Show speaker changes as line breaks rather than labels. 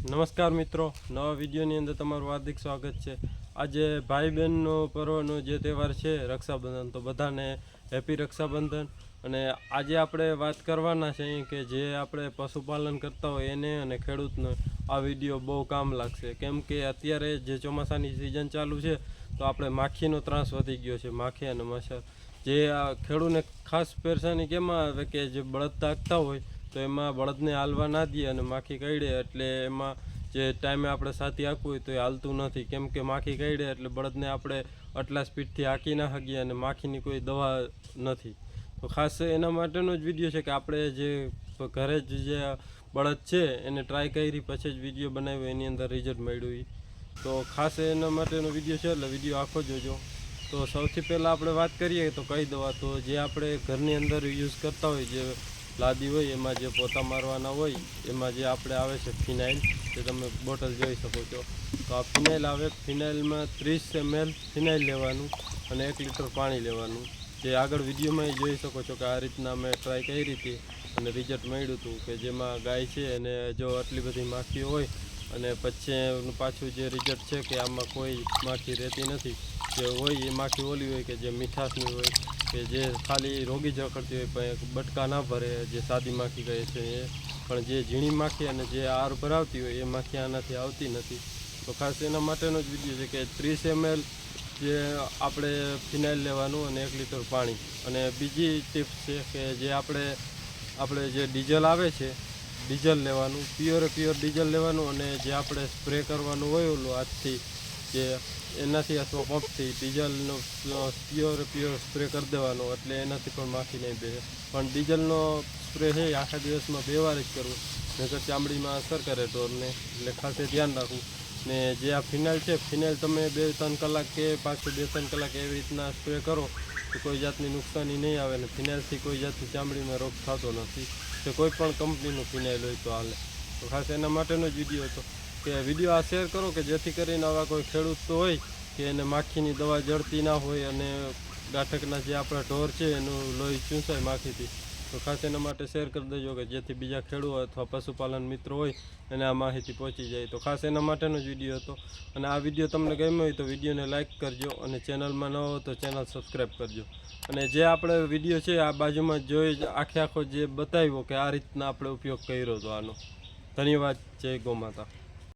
નમસ્કાર મિત્રો, નવા વિડીયોની અંદર તમારું હાર્દિક સ્વાગત છે. આજે ભાઈ બહેનનો પર્વનો જે તહેવાર છે, રક્ષાબંધન, તો બધાને હેપી રક્ષાબંધન. અને આજે આપણે વાત કરવાના છે કે જે આપણે પશુપાલન કરતા હોય એને અને ખેડૂતને આ વીડિયો બહુ કામ લાગશે. કેમ કે અત્યારે જે ચોમાસાની સિઝન ચાલુ છે, તો આપણે માખીનો ત્રાસ વધી ગયો છે, માખી અને મચ્છર જે આ ખેડૂતને ખાસ પરેશાની કેમાં આવે કે જે બળદ તાકતા હોય તો એમાં બળદને હાલવા ના દે અને માખી કરડે એટલે એમાં જે ટાઈમે આપણે સાથી હાંકવું હોય તો એ હાલતું નથી. કેમ કે માખી કરડે એટલે બળદને આપણે આટલા સ્પીડથી હાંકી ના શકીએ અને માખીની કોઈ દવા નથી. તો ખાસ એના માટેનો જ વીડિયો છે કે આપણે જે ઘરે જ જે બળદ છે એને ટ્રાય કરી પછી જ વીડિયો બનાવ્યો, એની અંદર રિઝલ્ટ મળ્યું તો ખાસ એના માટેનો વીડિયો છે એટલે વીડિયો આખો જોજો. તો સૌથી પહેલાં આપણે વાત કરીએ તો કઈ દવા? તો જે આપણે ઘરની અંદર યુઝ કરતા હોય, જે લાદી હોય, એમાં જે પોતા મારવાના હોય, એમાં જે આપણે આવે છે ફિનાઇલ તે તમે બોટલ જોઈ શકો છો. તો આ ફિનાઇલ આવે, ફિનાઇલમાં ત્રીસ એમએલ ફિનાઇલ લેવાનું અને એક લીટર પાણી લેવાનું. જે આગળ વિડીયોમાં જોઈ શકો છો કે આ રીતના મેં ટ્રાય કરી હતી અને રિઝલ્ટ મળ્યું હતું કે જેમાં ગાય છે અને જો આટલી બધી માખી હોય અને પછી પાછું જે રિઝલ્ટ છે કે આમાં કોઈ માખી રહેતી નથી જે હોય એ માખી ઓલી હોય કે જે મીઠાશની હોય કે જે ખાલી રોગી જકડતી હોય પણ બટકા ના ભરે, જે સાદી માખી કહે છે એ. પણ જે ઝીણી માખી અને જે આર ભરાવતી હોય એ માખી આનાથી આવતી નથી. તો ખાસ એના માટેનો જ વીડિયો છે કે ત્રીસ એમએલ જે આપણે ફિનાઇલ લેવાનું અને એક લીટર પાણી. અને બીજી ટિપ્સ છે કે જે આપણે આપણે જે ડીઝલ આવે છે, ડીઝલ લેવાનું, પ્યોર પ્યોર ડીઝલ લેવાનું અને જે આપણે સ્પ્રે કરવાનું હોય ઓલું હાથથી જે એનાથી અથવા પંપથી ડીઝલનો પ્યોર પ્યોર સ્પ્રે કરી દેવાનો, એટલે એનાથી પણ માખી નહીં બેસે. પણ ડીઝલનો સ્પ્રે છે આખા દિવસમાં બે વાર જ કરવો નકર ચામડીમાં અસર કરે ઢોરને એટલે ખાસ ધ્યાન રાખવું. ને જે આ ફિનાઇલ છે ફિનાઇલ તમે બે ત્રણ કલાક કે પાછું બે ત્રણ કલાક એવી રીતના સ્પ્રે કરો, તો કોઈ જાતની નુકસાની નહીં આવે ને ફિનાઇલથી કોઈ જાતની ચામડીમાં રોગ થતો નથી. કે કોઈ પણ કંપનીનું ફિનાઇલ હોય તો હાલે. તો ખાસ એના માટેનો જ વીડિયો હતો. કે વીડિયો આ શેર કરો કે જેથી કરીને આવા કોઈ ખેડૂત તો હોય કે એને માખીની દવા જડતી ના હોય અને ગાંઠકના જે આપણા ઢોર છે એનું લોહી ચૂંસાય માખીથી. તો ખાસ એના માટે શેર કરી દેજો કે જેથી બીજા ખેડૂત અથવા પશુપાલન મિત્રો હોય એને આ માહિતી પહોંચી જાય. તો ખાસ એના માટેનો જ વીડિયો હતો. અને આ વીડિયો તમને ગમ્યો હોય તો વિડીયોને લાઇક કરજો અને ચેનલમાં ન હો તો ચેનલ સબસ્ક્રાઈબ કરજો. અને જે આપણે વીડિયો છે આ બાજુમાં જોઈ આખે આખો જે બતાવ્યો કે આ રીતના આપણે ઉપયોગ કર્યો હતો આનો. ધન્યવાદ. જય ગૌ માતા.